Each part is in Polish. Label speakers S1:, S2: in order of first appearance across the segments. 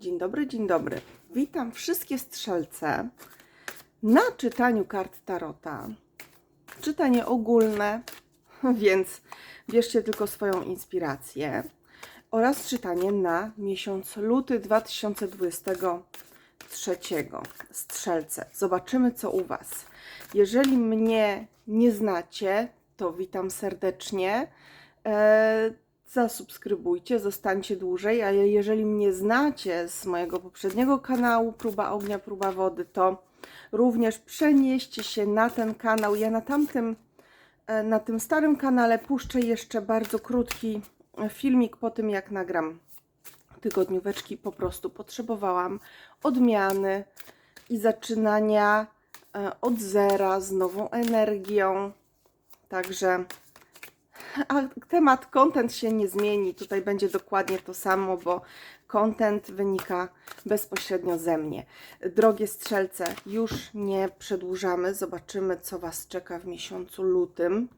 S1: Dzień dobry, dzień dobry. Witam wszystkie strzelce na czytaniu kart Tarota. Czytanie ogólne, więc bierzcie tylko swoją inspirację. Oraz czytanie na miesiąc luty 2023. Strzelce. Zobaczymy, co u Was. Jeżeli mnie nie znacie, to witam serdecznie. E, zasubskrybujcie, zostańcie dłużej, a jeżeli mnie znacie z mojego poprzedniego kanału Próba Ognia, Próba Wody, to również przenieście się na ten kanał. Ja na tamtym, e, na tym starym kanale puszczę jeszcze bardzo krótki filmik po tym, jak nagram tygodnióweczki. Po prostu potrzebowałam odmiany i zaczynania e, od zera z nową energią. Także a temat content się nie zmieni. Tutaj będzie dokładnie to samo, bo content wynika bezpośrednio ze mnie. Drogie strzelce, już nie przedłużamy. Zobaczymy, co Was czeka w miesiącu lutym.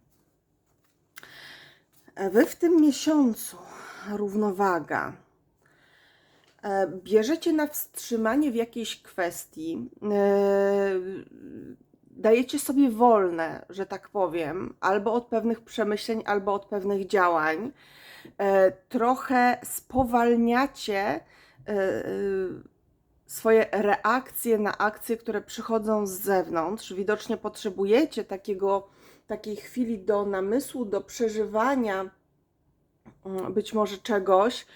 S1: Wy w tym miesiącu równowaga. E, Bierzecie na wstrzymanie w jakiejś kwestii. e, dajecie sobie wolne, że tak powiem, albo od pewnych przemyśleń, albo od pewnych działań. E, trochę spowalniacie e, e, swoje reakcje na akcje, które przychodzą z zewnątrz. Widocznie potrzebujecie takiego, takiej chwili do namysłu, do przeżywania mm, być może czegoś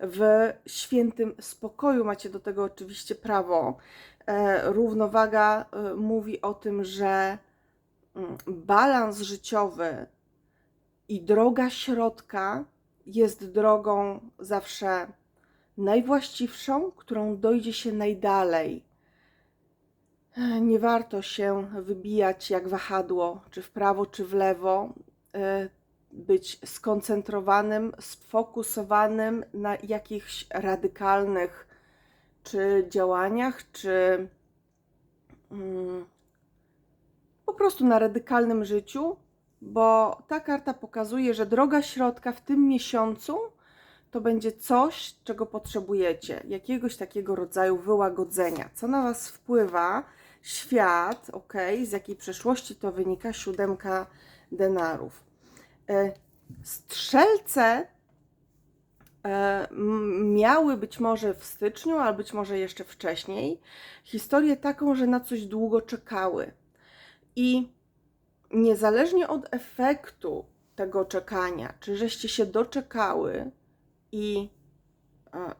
S1: w świętym spokoju. Macie do tego oczywiście prawo równowaga e, mówi o tym, że mm, balans życiowy i droga środka jest drogą zawsze najwłaściwszą, którą dojdzie się najdalej. E, Nie warto się wybijać jak wahadło, czy w prawo, czy w lewo. E, Być skoncentrowanym, sfokusowanym na jakichś radykalnych czy działaniach, czy mm, po prostu na radykalnym życiu, bo ta karta pokazuje, że droga środka w tym miesiącu to będzie coś, czego potrzebujecie, jakiegoś takiego rodzaju wyłagodzenia. Co na Was wpływa? Świat, ok, z jakiej przeszłości to wynika? Siódemka denarów. E, Strzelce miały być może w styczniu, albo być może jeszcze wcześniej, historię taką, że na coś długo czekały. I niezależnie od efektu tego czekania, czy żeście się doczekały i, e,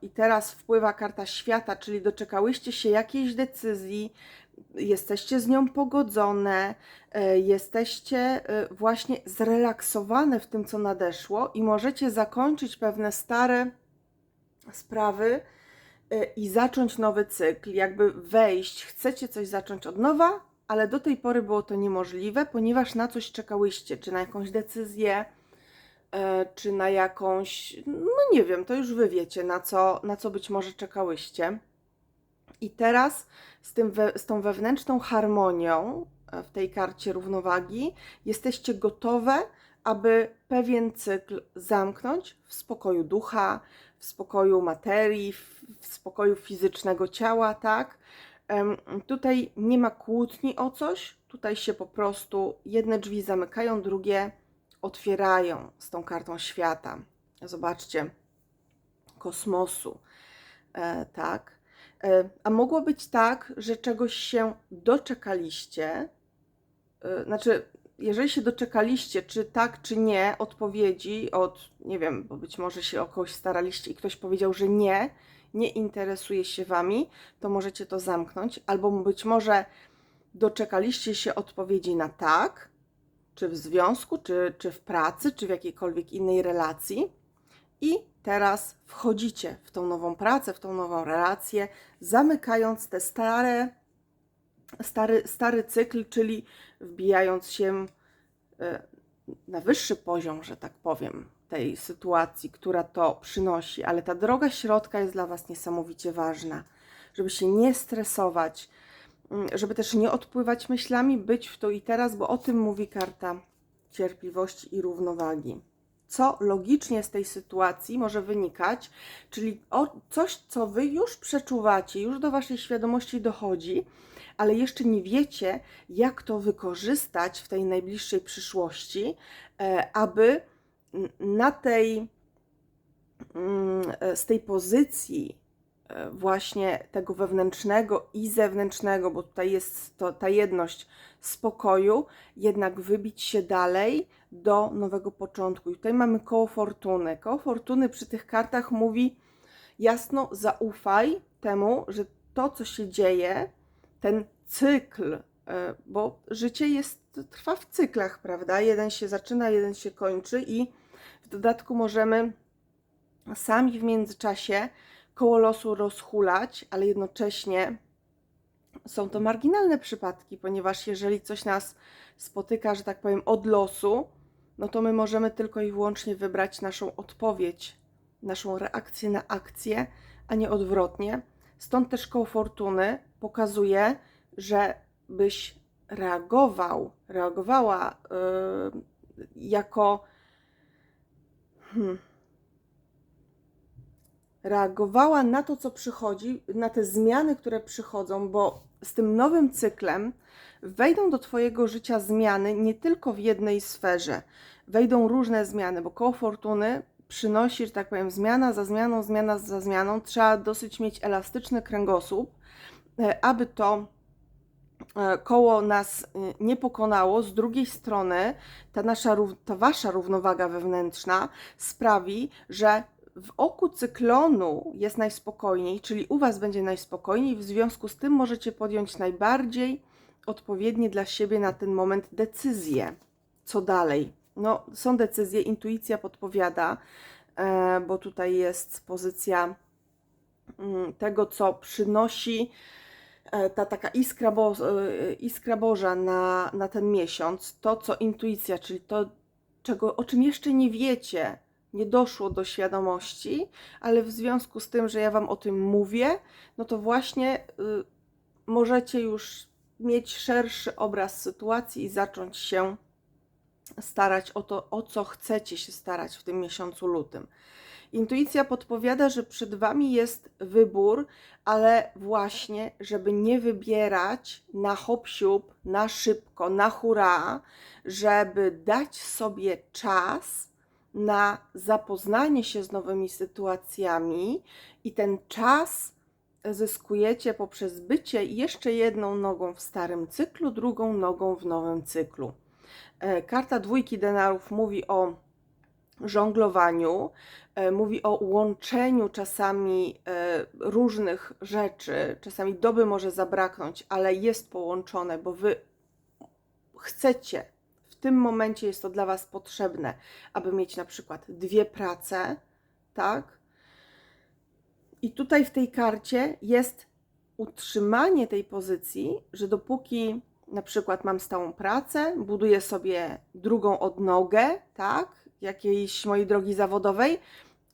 S1: i teraz wpływa karta świata, czyli doczekałyście się jakiejś decyzji, jesteście z nią pogodzone, e, jesteście e, właśnie zrelaksowane w tym, co nadeszło i możecie zakończyć pewne stare sprawy e, i zacząć nowy cykl, jakby wejść, chcecie coś zacząć od nowa, ale do tej pory było to niemożliwe, ponieważ na coś czekałyście, czy na jakąś decyzję, czy na jakąś, no nie wiem, to już wy wiecie, na co, na co być może czekałyście. I teraz z, tym we, z tą wewnętrzną harmonią e, w tej karcie równowagi jesteście gotowe, aby pewien cykl zamknąć w spokoju ducha, w spokoju materii, w, spokoju fizycznego ciała, tak? Tutaj nie ma kłótni o coś, tutaj się po prostu jedne drzwi zamykają, drugie otwierają z tą kartą świata. Zobaczcie, kosmosu, e, tak? E, A mogło być tak, że czegoś się doczekaliście, e, znaczy, jeżeli się doczekaliście, czy tak, czy nie, odpowiedzi od, nie wiem, bo być może się o kogoś staraliście i ktoś powiedział, że nie, nie interesuje się wami, to możecie to zamknąć, albo być może doczekaliście się odpowiedzi na tak, czy w związku, czy, czy w pracy, czy w jakiejkolwiek innej relacji, i teraz wchodzicie w tą nową pracę, w tą nową relację, zamykając te stare, stary, stary cykl, czyli wbijając się e, na wyższy poziom, że tak powiem, tej sytuacji, która to przynosi. Ale ta droga środka jest dla Was niesamowicie ważna, żeby się nie stresować, żeby też nie odpływać myślami, być w tu i teraz, bo o tym mówi karta cierpliwości i równowagi. co logicznie z tej sytuacji może wynikać, czyli coś, co wy już przeczuwacie, już do waszej świadomości dochodzi, ale jeszcze nie wiecie, jak to wykorzystać w tej najbliższej przyszłości, e, aby na tej, mm, e, z tej pozycji właśnie tego wewnętrznego i zewnętrznego, bo tutaj jest to, ta jedność spokoju, jednak wybić się dalej do nowego początku. I tutaj mamy koło fortuny. Koło fortuny przy tych kartach mówi jasno, zaufaj temu, że to, co się dzieje, ten cykl, e, bo życie jest, trwa w cyklach, prawda? Jeden się zaczyna, jeden się kończy i w dodatku możemy sami w międzyczasie koło losu rozhulać, ale jednocześnie są to marginalne przypadki, ponieważ jeżeli coś nas spotyka, że tak powiem, od losu, no to my możemy tylko i wyłącznie wybrać naszą odpowiedź, naszą reakcję na akcję, a nie odwrotnie. Stąd też koło fortuny pokazuje, że byś reagował, reagowała yy, jako hmm, reagowała na to, co przychodzi, na te zmiany, które przychodzą, bo z tym nowym cyklem wejdą do Twojego życia zmiany nie tylko w jednej sferze. Wejdą różne zmiany, bo koło fortuny przynosi, że tak powiem, zmiana za zmianą, zmiana za zmianą. Trzeba dosyć mieć elastyczny kręgosłup, e, aby to e, koło nas e, nie pokonało. Z drugiej strony, ta nasza, ta wasza równowaga wewnętrzna sprawi, że w oku cyklonu jest najspokojniej, czyli u Was będzie najspokojniej, w związku z tym możecie podjąć najbardziej odpowiednie dla siebie na ten moment decyzje. Co dalej? No, są decyzje, intuicja podpowiada, e, bo tutaj jest pozycja mm, tego, co przynosi e, ta taka iskra, bo, e, iskra Boża na, na ten miesiąc, to co intuicja, czyli to, czego, o czym jeszcze nie wiecie, nie doszło do świadomości, ale w związku z tym, że ja Wam o tym mówię, no to właśnie y, możecie już mieć szerszy obraz sytuacji i zacząć się starać o to, o co chcecie się starać w tym miesiącu lutym. Intuicja podpowiada, że przed Wami jest wybór, ale właśnie, żeby nie wybierać na hop siup, na szybko, na hura, żeby dać sobie czas na zapoznanie się z nowymi sytuacjami i ten czas zyskujecie poprzez bycie jeszcze jedną nogą w starym cyklu, drugą nogą w nowym cyklu. E, Karta dwójki denarów mówi o żonglowaniu, e, mówi o łączeniu czasami e, różnych rzeczy. Czasami doby może zabraknąć, ale jest połączone, bo wy chcecie, w tym momencie jest to dla Was potrzebne, aby mieć na przykład dwie prace, tak? I tutaj w tej karcie jest utrzymanie tej pozycji, że dopóki na przykład mam stałą pracę, buduję sobie drugą odnogę, tak, jakiejś mojej drogi zawodowej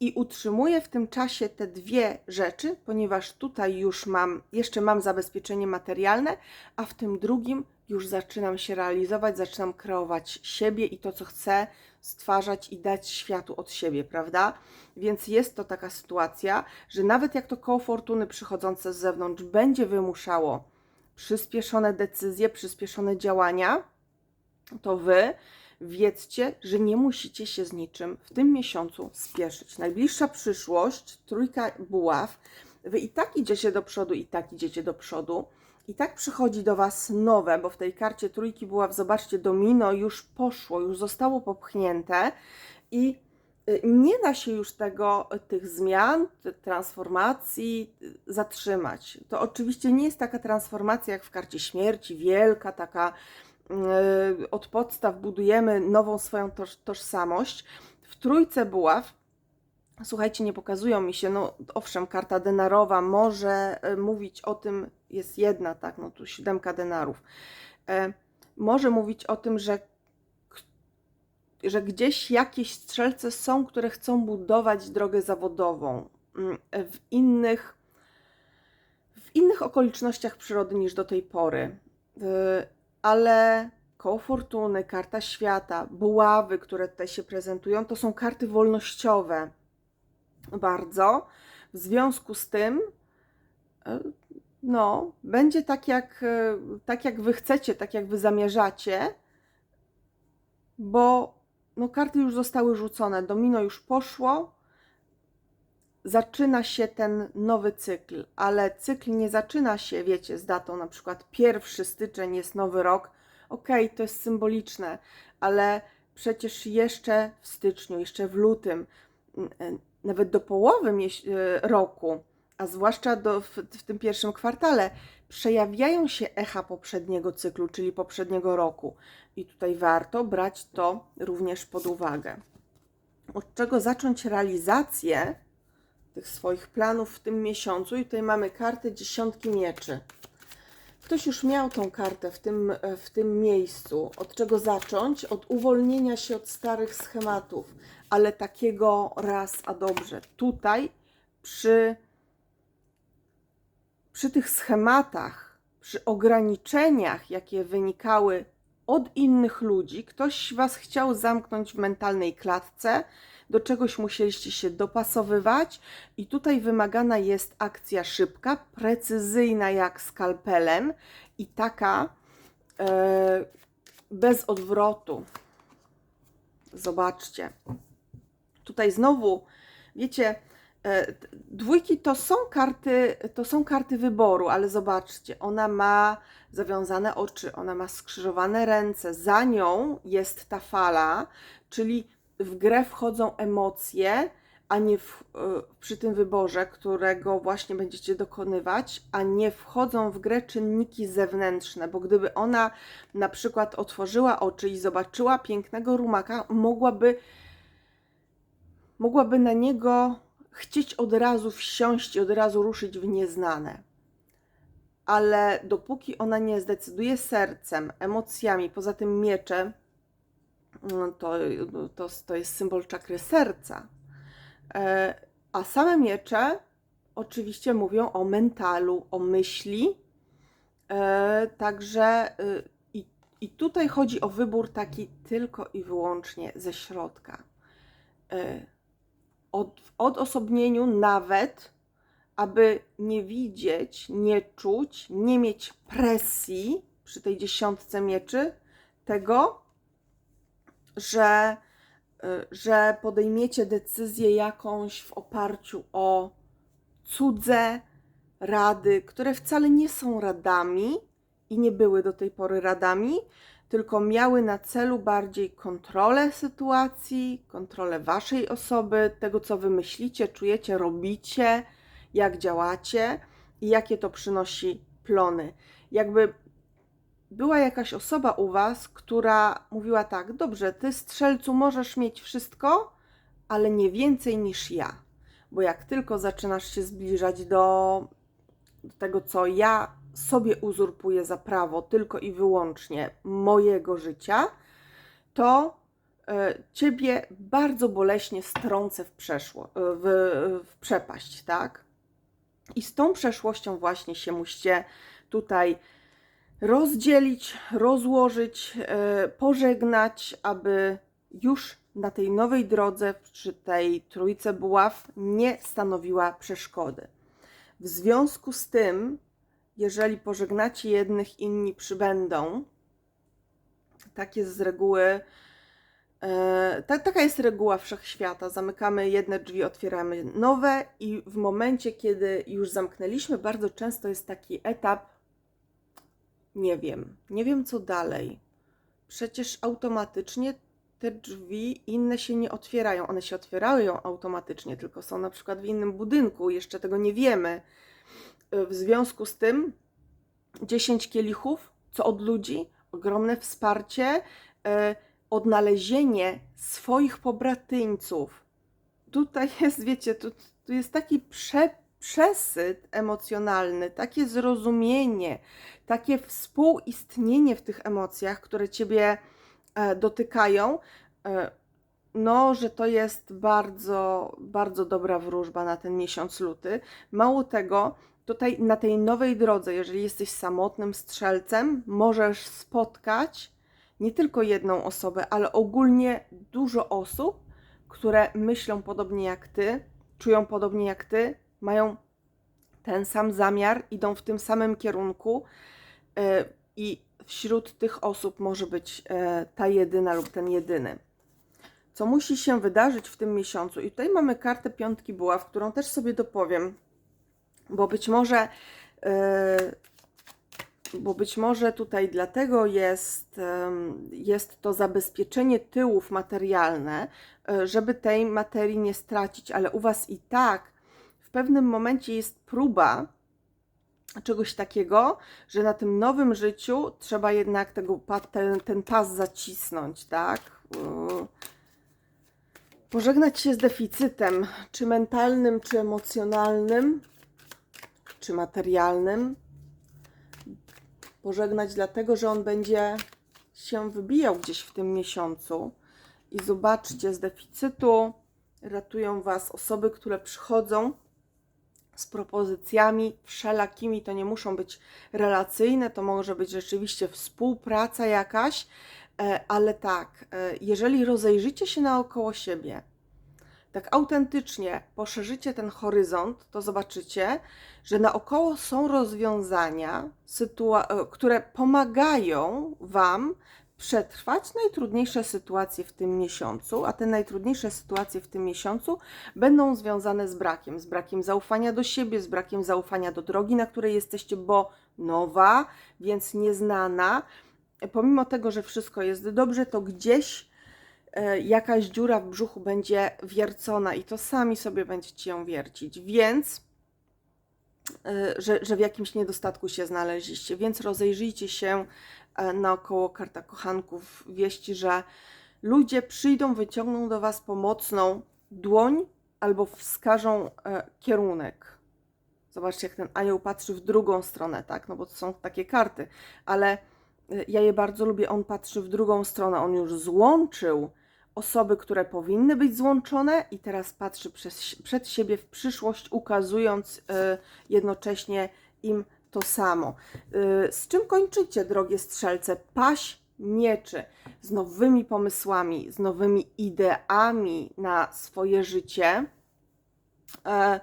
S1: i utrzymuję w tym czasie te dwie rzeczy, ponieważ tutaj już mam, jeszcze mam zabezpieczenie materialne, a w tym drugim już zaczynam się realizować, zaczynam kreować siebie i to, co chcę stwarzać i dać światu od siebie, prawda? Więc jest to taka sytuacja, że nawet jak to koło fortuny przychodzące z zewnątrz będzie wymuszało przyspieszone decyzje, przyspieszone działania, to wy wiedzcie, że nie musicie się z niczym w tym miesiącu spieszyć. Najbliższa przyszłość, trójka buław, wy i tak idziecie do przodu, i tak idziecie do przodu. I tak przychodzi do Was nowe, bo w tej karcie trójki buław, zobaczcie, domino już poszło, już zostało popchnięte i y, nie da się już tego, tych zmian, transformacji y, zatrzymać. To oczywiście nie jest taka transformacja jak w karcie śmierci, wielka, taka y, od podstaw budujemy nową swoją toż, tożsamość. W trójce buław, słuchajcie, nie pokazują mi się, no owszem, karta denarowa może y, mówić o tym, jest jedna, tak, no tu siódemka denarów, e, może mówić o tym, że że gdzieś jakieś strzelce są, które chcą budować drogę zawodową mm, w innych, w innych okolicznościach przyrody niż do tej pory. Y, Ale koło fortuny, karta świata, buławy, które tutaj się prezentują, to są karty wolnościowe. Bardzo. W związku z tym, e, no, będzie tak jak, e, tak jak wy chcecie, tak jak wy zamierzacie, bo no, karty już zostały rzucone, domino już poszło, zaczyna się ten nowy cykl, ale cykl nie zaczyna się, wiecie, z datą na przykład 1 styczeń jest nowy rok. Okej, to jest symboliczne, ale przecież jeszcze w styczniu, jeszcze w lutym, n- e, nawet do połowy e, roku, a zwłaszcza do, w, w tym pierwszym kwartale, przejawiają się echa poprzedniego cyklu, czyli poprzedniego roku. I tutaj warto brać to również pod uwagę. Od czego zacząć realizację tych swoich planów w tym miesiącu? I tutaj mamy kartę dziesiątki mieczy. Ktoś już miał tą kartę w tym, w tym miejscu. Od czego zacząć? Od uwolnienia się od starych schematów, ale takiego raz a dobrze. Tutaj przy, przy tych schematach, przy ograniczeniach, jakie wynikały od innych ludzi, ktoś Was chciał zamknąć w mentalnej klatce, do czegoś musieliście się dopasowywać, i tutaj wymagana jest akcja szybka, precyzyjna jak skalpelem i taka e, bez odwrotu. Zobaczcie. Tutaj znowu, wiecie, e, dwójki to są karty, to są karty wyboru, ale zobaczcie, ona ma zawiązane oczy, ona ma skrzyżowane ręce, za nią jest ta fala, czyli w grę wchodzą emocje, a nie w, e, przy tym wyborze, którego właśnie będziecie dokonywać, a nie wchodzą w grę czynniki zewnętrzne, bo gdyby ona na przykład otworzyła oczy i zobaczyła pięknego rumaka, mogłaby mogłaby na niego chcieć od razu wsiąść i od razu ruszyć w nieznane. Ale dopóki ona nie zdecyduje sercem, emocjami, poza tym miecze, no to, to, to jest symbol czakry serca. E, A same miecze oczywiście mówią o mentalu, o myśli. E, Także y, i, i tutaj chodzi o wybór taki tylko i wyłącznie ze środka. Od, w odosobnieniu nawet, aby nie widzieć, nie czuć, nie mieć presji przy tej dziesiątce mieczy tego, że, y, że podejmiecie decyzję jakąś w oparciu o cudze rady, które wcale nie są radami i nie były do tej pory radami, tylko miały na celu bardziej kontrolę sytuacji, kontrolę waszej osoby, tego co wy myślicie, czujecie, robicie, jak działacie i jakie to przynosi plony. Jakby była jakaś osoba u was, która mówiła tak: Dobrze, ty strzelcu możesz mieć wszystko, ale nie więcej niż ja. Bo jak tylko zaczynasz się zbliżać do, do tego, co ja sobie uzurpuję za prawo, tylko i wyłącznie mojego życia, to e, ciebie bardzo boleśnie strącę w, przeszło, w, w przepaść, tak? I z tą przeszłością właśnie się musicie tutaj rozdzielić, rozłożyć, e, pożegnać, aby już na tej nowej drodze, przy tej trójce buław, nie stanowiła przeszkody. W związku z tym, jeżeli pożegnacie jednych, inni przybędą, tak jest z reguły. E, ta, taka jest reguła wszechświata. Zamykamy jedne drzwi, otwieramy nowe, i w momencie, kiedy już zamknęliśmy, bardzo często jest taki etap, nie wiem, nie wiem co dalej. Przecież automatycznie te drzwi inne się nie otwierają. One się otwierają automatycznie, tylko są na przykład w innym budynku, jeszcze tego nie wiemy. W związku z tym 10 kielichów, co od ludzi, ogromne wsparcie, e, odnalezienie swoich pobratyńców. Tutaj jest, wiecie, tu, tu jest taki prze, przesyt emocjonalny, takie zrozumienie, takie współistnienie w tych emocjach, które ciebie e, dotykają, e, no, że to jest bardzo, bardzo dobra wróżba na ten miesiąc luty. Mało tego, tutaj na tej nowej drodze, jeżeli jesteś samotnym strzelcem, możesz spotkać nie tylko jedną osobę, ale ogólnie dużo osób, które myślą podobnie jak ty, czują podobnie jak ty, mają ten sam zamiar, idą w tym samym kierunku e, i wśród tych osób może być e, ta jedyna lub ten jedyny. Co musi się wydarzyć w tym miesiącu? I tutaj mamy kartę piątki buław, którą też sobie dopowiem, bo być może e, bo być może tutaj dlatego jest, jest to zabezpieczenie tyłów materialne, e, żeby tej materii nie stracić, ale u Was i tak w pewnym momencie jest próba czegoś takiego, że na tym nowym życiu trzeba jednak tego, ten, ten pas zacisnąć, tak? Pożegnać się z deficytem, czy mentalnym, czy emocjonalnym, czy materialnym pożegnać, dlatego że on będzie się wybijał gdzieś w tym miesiącu. I zobaczcie, z deficytu ratują Was osoby, które przychodzą z propozycjami wszelakimi. To nie muszą być relacyjne, to może być rzeczywiście współpraca jakaś, ale tak, e, jeżeli rozejrzycie się naokoło siebie, tak autentycznie poszerzycie ten horyzont, to zobaczycie, że naokoło są rozwiązania, e, które pomagają Wam przetrwać najtrudniejsze sytuacje w tym miesiącu, a te najtrudniejsze sytuacje w tym miesiącu będą związane z brakiem, z brakiem zaufania do siebie, z brakiem zaufania do drogi, na której jesteście, bo nowa, więc nieznana. Pomimo tego, że wszystko jest dobrze, to gdzieś e, jakaś dziura w brzuchu będzie wiercona i to sami sobie będziecie ją wiercić. Więc y, że, że w jakimś niedostatku się znaleźliście, więc rozejrzyjcie się e, naokoło karta kochanków, wieści, że ludzie przyjdą, wyciągną do Was pomocną dłoń albo wskażą e, kierunek. Zobaczcie, jak ten anioł patrzy w drugą stronę, tak? No bo to są takie karty, ale ja je bardzo lubię. On patrzy w drugą stronę, on już złączył osoby, które powinny być złączone, i teraz patrzy przez, przed siebie w przyszłość, ukazując y, jednocześnie im to samo. Y, z czym kończycie, drogie strzelce? Paść mieczy z nowymi pomysłami, z nowymi ideami na swoje życie. E,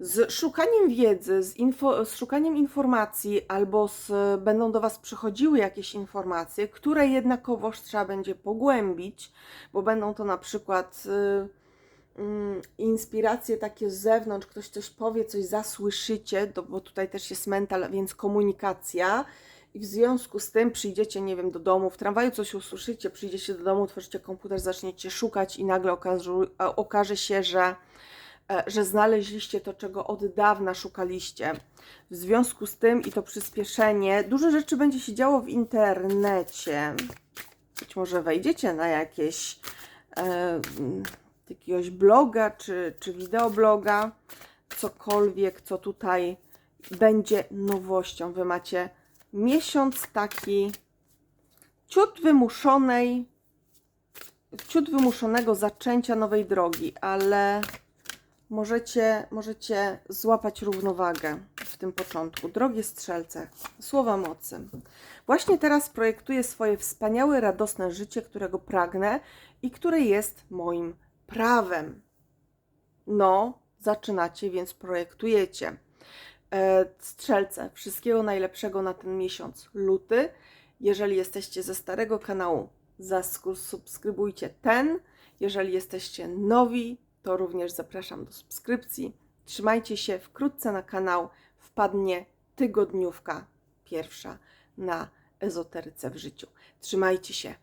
S1: z szukaniem wiedzy, z, info, z szukaniem informacji, albo z, będą do Was przychodziły jakieś informacje, które jednakowoż trzeba będzie pogłębić, bo będą to na przykład y, mm, inspiracje takie z zewnątrz, ktoś coś powie, coś zasłyszycie, to, bo tutaj też jest mental, więc komunikacja. I w związku z tym przyjdziecie, nie wiem, do domu, w tramwaju coś usłyszycie, przyjdziecie do domu, otworzycie komputer, zaczniecie szukać i nagle okaże, okaże się, że że znaleźliście to, czego od dawna szukaliście. W związku z tym i to przyspieszenie, dużo rzeczy będzie się działo w internecie. Być może wejdziecie na jakieś e, jakiegoś bloga czy, czy wideobloga, cokolwiek, co tutaj będzie nowością. Wy macie miesiąc taki ciut wymuszonej, ciut wymuszonego zaczęcia nowej drogi, ale możecie, możecie złapać równowagę w tym początku. Drogie strzelce, słowa mocy. Właśnie teraz projektuję swoje wspaniałe, radosne życie, którego pragnę i które jest moim prawem. No, zaczynacie, więc projektujecie. E, Strzelce, wszystkiego najlepszego na ten miesiąc luty. Jeżeli jesteście ze starego kanału, zasubskrybujcie ten. Jeżeli jesteście nowi, to również zapraszam do subskrypcji. Trzymajcie się, wkrótce na kanał wpadnie tygodniówka pierwsza na ezoteryce w życiu. Trzymajcie się.